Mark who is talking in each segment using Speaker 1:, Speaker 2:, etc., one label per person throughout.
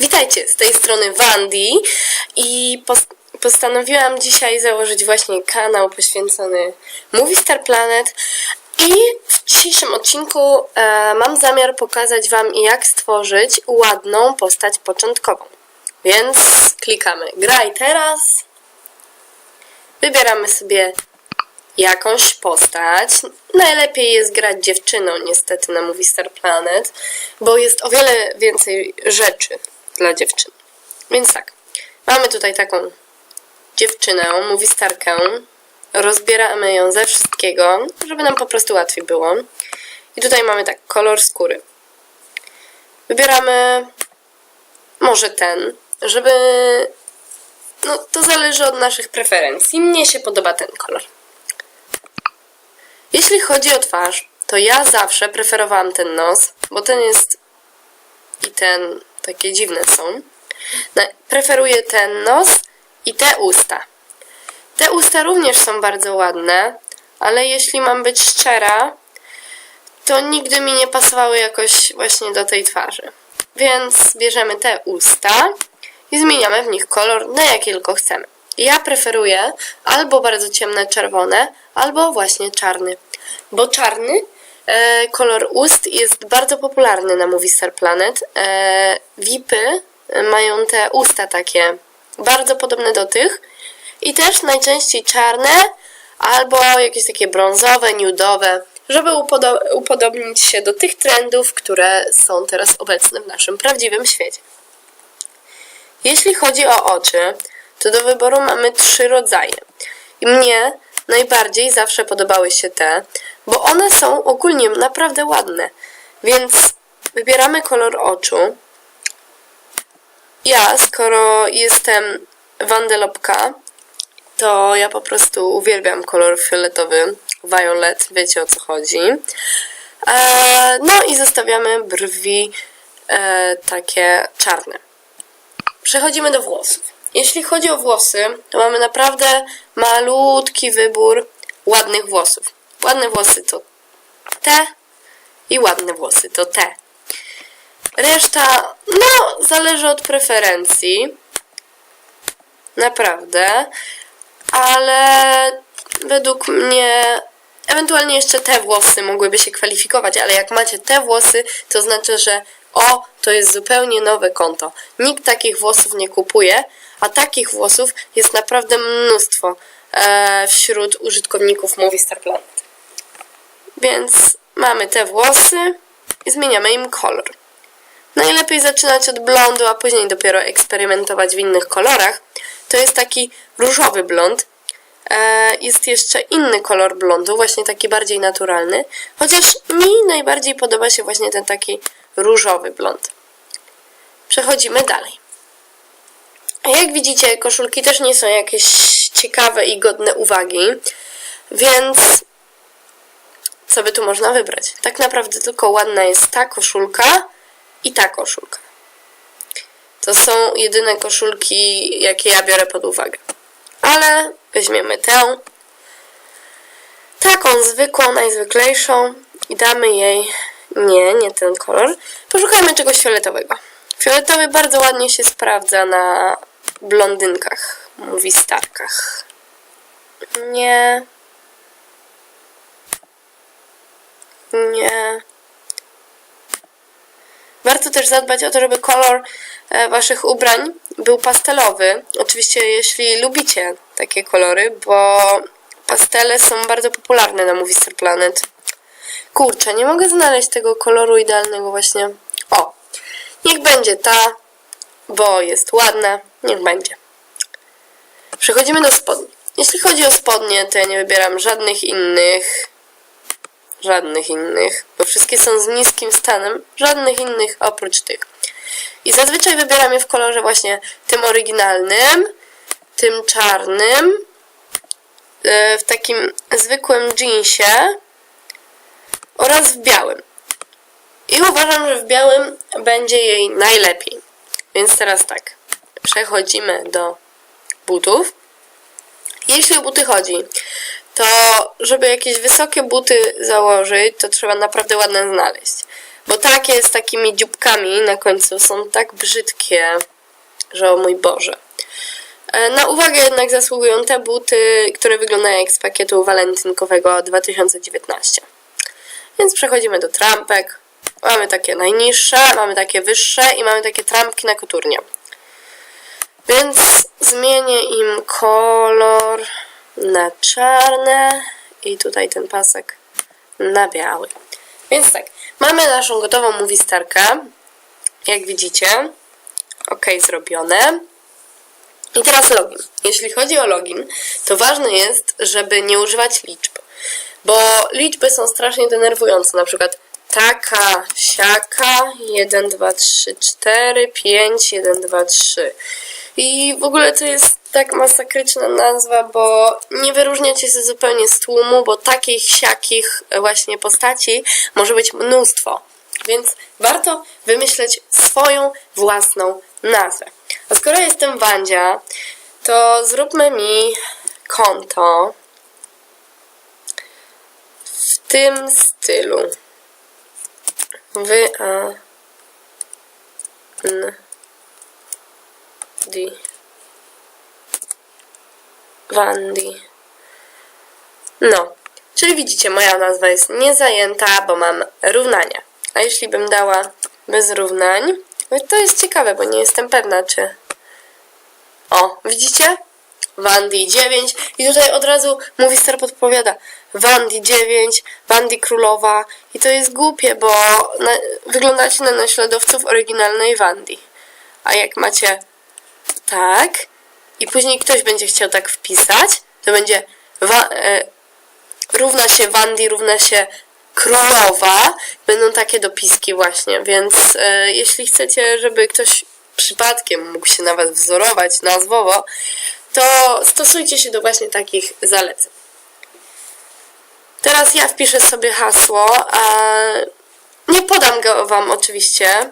Speaker 1: Witajcie, z tej strony Wandy i pos- postanowiłam dzisiaj założyć właśnie kanał poświęcony Movie Star Planet i w dzisiejszym odcinku e, mam zamiar pokazać Wam jak stworzyć ładną postać początkową. Więc klikamy graj teraz, wybieramy sobie jakąś postać. Najlepiej jest grać dziewczyną niestety na Movie Star Planet, bo jest o wiele więcej rzeczy dla dziewczyn. Więc tak, mamy tutaj taką dziewczynę, Movie Starkę. Rozbieramy ją ze wszystkiego, żeby nam po prostu łatwiej było. I tutaj mamy tak, kolor skóry. Wybieramy może ten, żeby... No, to zależy od naszych preferencji. Mnie się podoba ten kolor. Jeśli chodzi o twarz, to ja zawsze preferowałam ten nos, bo ten jest i ten takie dziwne są. Preferuję ten nos i te usta. Te usta również są bardzo ładne, ale jeśli mam być szczera, to nigdy mi nie pasowały jakoś właśnie do tej twarzy. Więc bierzemy te usta i zmieniamy w nich kolor na jaki tylko chcemy. Ja preferuję albo bardzo ciemne czerwone, albo właśnie czarny. Bo czarny kolor ust jest bardzo popularny na Movie Star Planet. E, VIPy mają te usta takie bardzo podobne do tych i też najczęściej czarne albo jakieś takie brązowe, nudowe, żeby upodo- upodobnić się do tych trendów, które są teraz obecne w naszym prawdziwym świecie. Jeśli chodzi o oczy, to do wyboru mamy trzy rodzaje. I mnie najbardziej zawsze podobały się te, bo one są ogólnie naprawdę ładne. Więc wybieramy kolor oczu. Ja, skoro jestem wandelopka, to ja po prostu uwielbiam kolor fioletowy, violet, wiecie o co chodzi. E, no i zostawiamy brwi e, takie czarne. Przechodzimy do włosów. Jeśli chodzi o włosy, to mamy naprawdę malutki wybór ładnych włosów. Ładne włosy to te i ładne włosy to te. Reszta, no, zależy od preferencji. Naprawdę. Ale według mnie ewentualnie jeszcze te włosy mogłyby się kwalifikować, ale jak macie te włosy, to znaczy, że o, to jest zupełnie nowe konto. Nikt takich włosów nie kupuje, a takich włosów jest naprawdę mnóstwo e, wśród użytkowników Movie Star Planet. Więc mamy te włosy i zmieniamy im kolor. Najlepiej zaczynać od blondu, a później dopiero eksperymentować w innych kolorach. To jest taki różowy blond. E, Jest jeszcze inny kolor blondu, właśnie taki bardziej naturalny. Chociaż mi najbardziej podoba się właśnie ten taki różowy blond. Przechodzimy dalej. Jak widzicie, koszulki też nie są jakieś ciekawe i godne uwagi, więc co by tu można wybrać? Tak naprawdę tylko ładna jest ta koszulka i ta koszulka. To są jedyne koszulki, jakie ja biorę pod uwagę. Ale weźmiemy tę, taką zwykłą, najzwyklejszą i damy jej, nie, nie ten kolor. Poszukajmy czegoś fioletowego. Fioletowy bardzo ładnie się sprawdza na blondynkach, mówi starkach. Nie. Nie. Warto też zadbać o to, żeby kolor e, waszych ubrań był pastelowy. Oczywiście, jeśli lubicie takie kolory, bo pastele są bardzo popularne na Movie Star Planet. Kurczę, nie mogę znaleźć tego koloru idealnego właśnie. O, niech będzie ta, bo jest ładna. Niech będzie. Przechodzimy do spodni. Jeśli chodzi o spodnie, to ja nie wybieram żadnych innych żadnych innych, bo wszystkie są z niskim stanem, żadnych innych oprócz tych. I zazwyczaj wybieram je w kolorze właśnie tym oryginalnym, tym czarnym, e, w takim zwykłym jeansie w białym. I uważam, że w białym będzie jej najlepiej. Więc teraz tak, przechodzimy do butów. Jeśli o buty chodzi, to żeby jakieś wysokie buty założyć, to trzeba naprawdę ładne znaleźć. Bo takie z takimi dzióbkami na końcu są tak brzydkie, że o mój Boże. E, Na uwagę jednak zasługują te buty, które wyglądają jak z pakietu walentynkowego 2019. Więc przechodzimy do trampek. Mamy takie najniższe, mamy takie wyższe i mamy takie trampki na koturnie. Więc zmienię im kolor na czarne i tutaj ten pasek na biały. Więc tak, mamy naszą gotową movistarkę. Jak widzicie, ok, zrobione. I teraz login. Jeśli chodzi o login, to ważne jest, żeby nie używać liczb, bo liczby są strasznie denerwujące. Na przykład taka, siaka, 1, 2, 3, 4, 5, 1, 2, 3. I w ogóle to jest tak masakryczna nazwa, bo nie wyróżniacie się zupełnie z tłumu, bo takich, siakich właśnie postaci może być mnóstwo. Więc warto wymyśleć swoją własną nazwę. A skoro jestem Wandzia, to zróbmy mi konto tym stylu. Wy, a, n, di, Wandy. No, czyli widzicie, moja nazwa jest niezajęta, bo mam równania. A jeśli bym dała bez równań, to jest ciekawe, bo nie jestem pewna, czy... O, widzicie? Wandy 9 i tutaj od razu mówi star podpowiada Wandy 9, Wandy Królowa i to jest głupie, bo na, wyglądacie na naśladowców oryginalnej Wandy. A jak macie tak i później ktoś będzie chciał tak wpisać, to będzie wa, e, równa się Wandy, równa się królowa. Będą takie dopiski właśnie, więc e, jeśli chcecie, żeby ktoś przypadkiem mógł się nawet wzorować nazwowo, to stosujcie się do właśnie takich zaleceń. Teraz ja wpiszę sobie hasło, a nie podam go Wam oczywiście.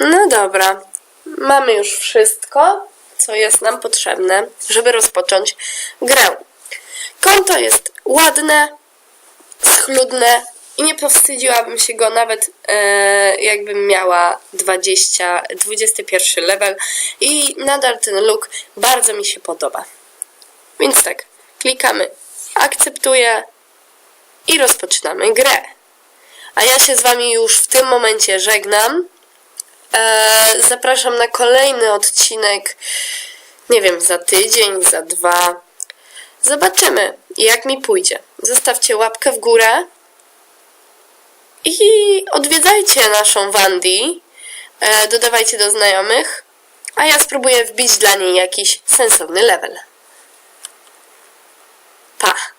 Speaker 1: No dobra, mamy już wszystko, co jest nam potrzebne, żeby rozpocząć grę. Konto jest ładne, schludne i nie powstydziłabym się go nawet e, jakbym miała 20, 21 level i nadal ten look bardzo mi się podoba. Więc tak, klikamy akceptuję i rozpoczynamy grę. A ja się z Wami już w tym momencie żegnam. E, zapraszam na kolejny odcinek, nie wiem, za tydzień, za dwa. Zobaczymy, jak mi pójdzie. Zostawcie łapkę w górę i odwiedzajcie naszą Wandy. E, dodawajcie do znajomych, a ja spróbuję wbić dla niej jakiś sensowny level. Pa!